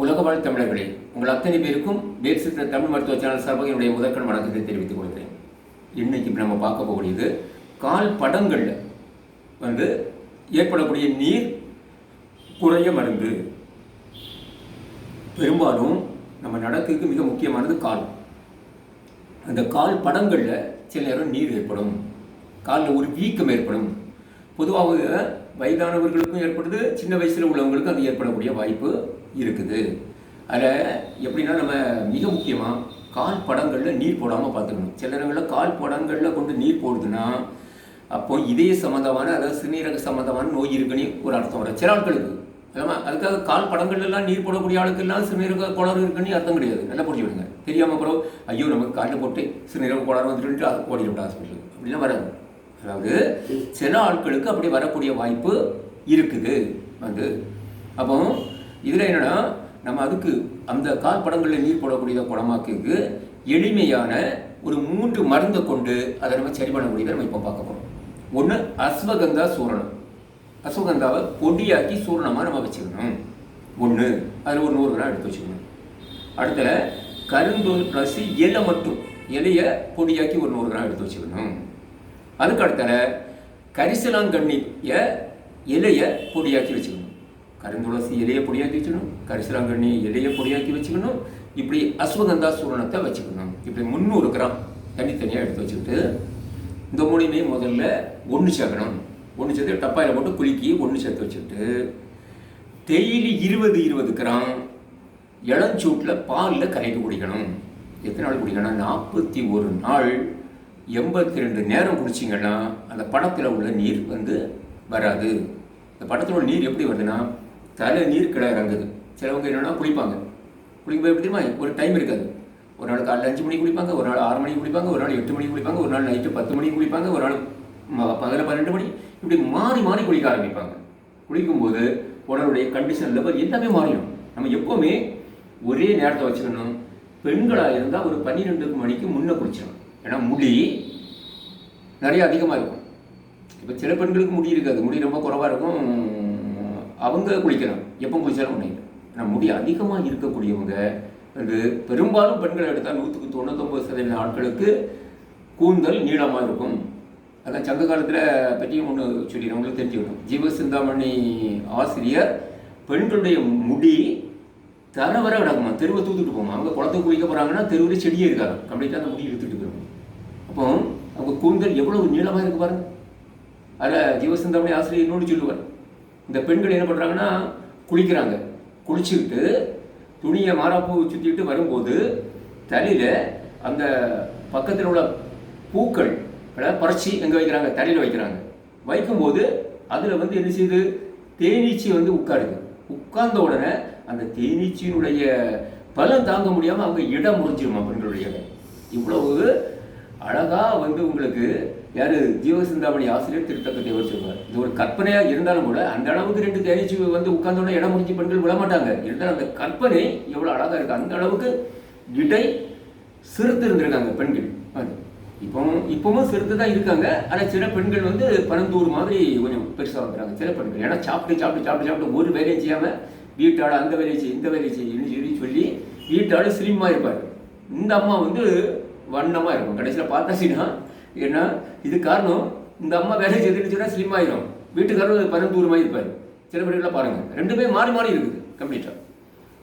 உலக வாழ் தமிழர்களே உங்கள் அத்தனை பேருக்கும் வேர் சித்த தமிழ் மருத்துவ சேனல் சார்பாக என்னுடைய முதற்கண் வணக்கத்தை தெரிவித்துக் கொள்கிறேன். இன்னைக்கு நம்ம பார்க்க போகக்கூடியது கால் படங்களில் வந்து ஏற்படக்கூடிய நீர் குறைய மருந்து. பெரும்பாலும் நம்ம நடக்குக்கு மிக முக்கியமானது கால். அந்த கால் படங்களில் சில நேரம் நீர் ஏற்படும். காலில் ஒரு வீக்கம் ஏற்படும். பொதுவாக வயதானவர்களுக்கும் ஏற்படுது சின்ன வயசில் உள்ளவங்களுக்கும் அது ஏற்படக்கூடிய வாய்ப்பு. இருக்குது. அதில் எப்படின்னா நம்ம மிக முக்கியமாக கால் படங்களில் நீர் போடாமல் பார்த்துக்கணும். சில நேரங்களில் கால் படங்களில் கொண்டு நீர் போடுதுன்னா அப்போ இதய சம்மந்தமான அதாவது சிறுநீரக சம்மந்தமான நோய் இருக்குன்னு ஒரு அர்த்தம் வரும். சில ஆட்களுக்கு. ஆமா அதுக்காக கால் படங்கள்லாம் நீர் போடக்கூடிய ஆளுக்கெல்லாம் சிறுநீரக கோளாறு இருக்குன்னு அர்த்தம் கிடையாது. நல்லா புரிஞ்சு விடுங்க. தெரியாமல் அப்புறம் ஐயோ நமக்கு காலில் போட்டு சிறுநீரக கோளாறு வந்துட்டு ஓடிடும் ஹாஸ்பிட்டல் அப்படிலாம் வராது. அதாவது சில ஆட்களுக்கு அப்படி வரக்கூடிய வாய்ப்பு இருக்குது. வந்து அப்போ இதில் என்னென்னா நம்ம அதுக்கு அந்த கால் படங்களில் நீர் போடக்கூடிய குணமாக்குக்கு எளிமையான ஒரு மூன்று மருந்தை கொண்டு அதை நம்ம சரி பண்ணக்கூடியதை நம்ம இப்போ பார்க்க போகிறோம் ஒன்று அஸ்வகந்தா சூரணம். அஸ்வகந்தாவை பொடியாக்கி சூரணமாக நம்ம வச்சுக்கணும். ஒன்று அதில் ஒரு நூறு கிராம் எடுத்து வச்சுக்கணும். அடுத்தல கருந்தோல் ப்ளஸ் இலை மட்டும் இலையை பொடியாக்கி ஒரு நூறு கிராம் எடுத்து வச்சுக்கணும். அதுக்கு அடுத்தல கரிசலாங்கண்ணிய இலையை பொடியாக்கி வச்சுக்கணும். கருந்துளசி இலையை பொடியாக்கி வச்சுக்கணும். கரிசலாங்கண்ணி இலையை பொடியாக்கி வச்சுக்கணும். இப்படி அஸ்வகந்தா சூரணத்தை வச்சுக்கணும். இப்படி முந்நூறு கிராம் தனித்தனியாக எடுத்து வச்சுக்கிட்டு இந்த மூணுமே முதல்ல ஒன்று சேர்க்கணும். ஒன்று சேர்த்து டப்பாயில் போட்டு குலுக்கி ஒன்று சேர்த்து வச்சுக்கிட்டு டெய்லி இருபது இருபது கிராம் இளஞ்சூட்டில் பாலில் கரைக்கு குடிக்கணும். எத்தனை நாள் குடிக்கணும் நாற்பத்தி ஒரு நாள். எண்பத்தி ரெண்டு நேரம் குடிச்சிங்கன்னா அந்த படத்தில் உள்ள நீர் வந்து வராது. இந்த படத்தில் உள்ள நீர் எப்படி வருதுன்னா தலை நீர் கிட இறங்குது. சிலவங்க என்னென்னா குளிப்பாங்க. குளிக்கும்போது எப்படி தெரியுமா? ஒரு டைம் இருக்காது. ஒரு நாள் காலைல அஞ்சு மணிக்கு குளிப்பாங்க ஒரு நாள் ஆறு மணிக்கு குளிப்பாங்க ஒரு நாள் எட்டு மணிக்கு குளிப்பாங்க ஒரு நாள் நைட்டு பத்து மணிக்கு குளிப்பாங்க ஒரு நாள் ம- பன்னெண்டு மணி இப்படி மாறி மாறி குளிக்க ஆரம்பிப்பாங்க. குளிக்கும்போது உடலுடைய கண்டிஷன் லெவல் எல்லாமே மாறிடும். நம்ம எப்போவுமே ஒரே நேரத்தை வச்சுக்கணும். பெண்களாக இருந்தால் ஒரு பன்னிரெண்டு மணிக்கு முன்னே குளிச்சிடணும். ஏன்னா முடி நிறைய அதிகமாக இருக்கும். இப்போ சில பெண்களுக்கு முடி இருக்காது. முடி ரொம்ப குறைவாக இருக்கும். அவங்க குளிக்கலாம் எப்போ குளிச்சாலும் ஒன்றும் இல்லை. ஆனால் முடி அதிகமாக இருக்கக்கூடியவங்க அது பெரும்பாலும் பெண்களை எடுத்தால் நூற்றுக்கு தொண்ணூத்தொம்பது சதவீத ஆட்களுக்கு கூந்தல் நீளமாக இருக்கும். அதான் சங்க காலத்தில் பற்றியும் ஒன்று சொல்லிடுறேன் உங்களுக்கு தெரிஞ்சுக்கணும். ஜீவ சிந்தாமணி ஆசிரியர் பெண்களுடைய முடி தர வர கிடக்குமா? தெருவை தூத்துட்டு போமா அவங்க குளத்துக்கு குளிக்க போகிறாங்கன்னா தெருவில் செடியே இருக்காது. கம்ப்ளீட்டாக அந்த முடி இழுத்துட்டு போயிடும். அப்போ அவங்க கூந்தல் எவ்வளவு நீளமாக இருக்கு பாருங்க. அதில் ஜீவசிந்தாமணி ஆசிரியர் இன்னொன்று சொல்லுவார். இந்த பெண்கள் என்ன பண்ணுறாங்கன்னா குளிக்கிறாங்க. குளிச்சுக்கிட்டு துணியை மாறாப்பூ சுற்றிக்கிட்டு வரும்போது தலையில் அந்த பக்கத்தில் உள்ள பூக்கள் பறிச்சு எங்கே வைக்கிறாங்க? தலையில் வைக்கிறாங்க. வைக்கும்போது அதில் வந்து என்ன செய்யுது? தேனீச்சி வந்து உட்காருது. உட்கார்ந்த உடனே அந்த தேனீச்சியினுடைய பலம் தாங்க முடியாமல் அவங்க இடம் முறிஞ்சிருமா பெண்களுடைய இவ்வளவு அழகா வந்து உங்களுக்கு யாரு ஜீவசிந்தாமணி ஆசிரியர் திருத்தக்கத்தை தேவர் சொல்வார் இது ஒரு கற்பனையா இருந்தாலும் கூட அந்த அளவுக்கு ரெண்டு தேனீச்சி வந்து உட்கார்ந்தோட இடம் முடிஞ்சு பெண்கள் விழமாட்டாங்க இருந்தாலும் அந்த கற்பனை எவ்வளவு அழகா இருக்கு. அந்த அளவுக்கு இடை சிறுத்து இருந்திருக்காங்க பெண்கள். அது இப்பவும் இப்பவும் சிறுத்து தான் இருக்காங்க. ஆனால் சில பெண்கள் வந்து பனந்தூர் மாதிரி கொஞ்சம் பெருசாக வந்துறாங்க சில பெண்கள். ஏன்னா சாப்பிட்டு சாப்பிட்டு சாப்பிட்டு சாப்பிட்டு ஒரு வேலையும் செய்யாமல் வீட்டாள் அந்த வேலையை செய் இந்த வேலையை செய்யணும்னு சொல்லி சொல்லி வீட்டாள் ஸ்லிம்மாக இருப்பார். இந்த அம்மா வந்து வண்ணமாக இருக்கும். கடைசியில் பார்த்தாச்சுன்னா ஏன்னா இது காரணம் இந்த அம்மா வேலை செய்துட்டு ஸ்லிம் ஆயிரும். வீட்டுக்காரர் தூரமாக இருப்பார். சில பேர்லாம் பாருங்கள் ரெண்டுமே மாறி மாறி இருக்குது கம்ப்ளீட்டாக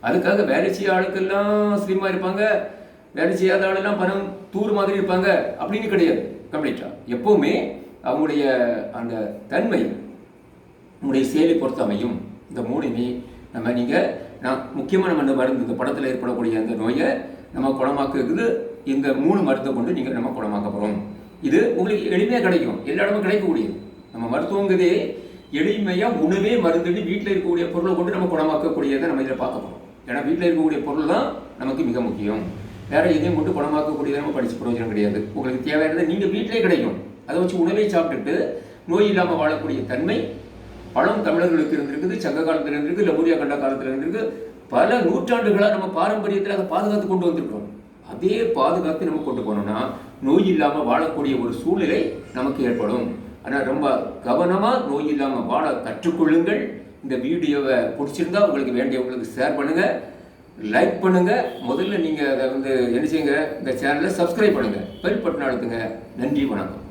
அதுக்காக வேலை செய்ய ஆளுக்கெல்லாம் ஸ்லிம்மாக இருப்பாங்க. வேலை செய்யாத ஆளெல்லாம் பணம் தூர் மாதிரி இருப்பாங்க. அப்படின்னு கிடையாது கம்ப்ளீட்டாக எப்போவுமே அவங்களுடைய அந்த தன்மை உங்களுடைய செயலை பொறுத்து அமையும். இந்த மூணுமே நம்ம நீங்கள் நான் முக்கியமாக நம்ம இந்த மருந்து இந்த படத்தில் ஏற்படக்கூடிய அந்த நோயை நம்ம குணமாக்குறது இந்த மூணு மருந்தை கொண்டு நீங்கள் நம்ம குணமாக்க போகிறோம் இது உங்களுக்கு எளிமையாக கிடைக்கும். எல்லா இடமும் கிடைக்கக்கூடியது. நம்ம மருத்துவங்கிறதே எளிமையாக உணவே மருந்துன்னு வீட்டில் இருக்கக்கூடிய பொருளை கொண்டு நம்ம குணமாக்கக்கூடியதை நம்ம இதில் பார்க்க போகிறோம் ஏன்னா வீட்டில் இருக்கக்கூடிய பொருள் தான் நமக்கு மிக முக்கியம். வேறு எதையும் கொண்டு குணமாக்கக்கூடியதை நம்ம படித்து பிரயோஜனம் கிடையாது. உங்களுக்கு தேவையானதை நீங்கள் வீட்டிலே கிடைக்கும். அதை வச்சு உணவை சாப்பிட்டுட்டு நோய் இல்லாமல் வாழக்கூடிய தன்மை பழம் தமிழர்களுக்கு இருந்திருக்குது சங்க காலத்தில் இருந்திருக்கு லெமூரியா கண்ட காலத்தில் இருந்திருக்கு. பல நூற்றாண்டுகளாக நம்ம பாரம்பரியத்தில் அதை பாதுகாத்து கொண்டு வந்திருக்கிறோம். அதே பாதுகாத்து நம்ம கொண்டு போனோம்னா நோய் இல்லாமல் வாழக்கூடிய ஒரு சூழ்நிலை நமக்கு ஏற்படும். ஆனால் ரொம்ப கவனமாக நோய் இல்லாமல் வாழ கற்றுக்கொள்ளுங்கள். இந்த வீடியோவை பிடிச்சிருந்தா உங்களுக்கு வேண்டியவங்களுக்கு ஷேர் பண்ணுங்கள் லைக் பண்ணுங்கள் முதல்ல நீங்கள் அதை வந்து என்ன செய்யுங்க? இந்த சேனலை சப்ஸ்கிரைப் பண்ணுங்கள் பெல் பட்டன் அழுத்துங்க. நன்றி வணக்கம்.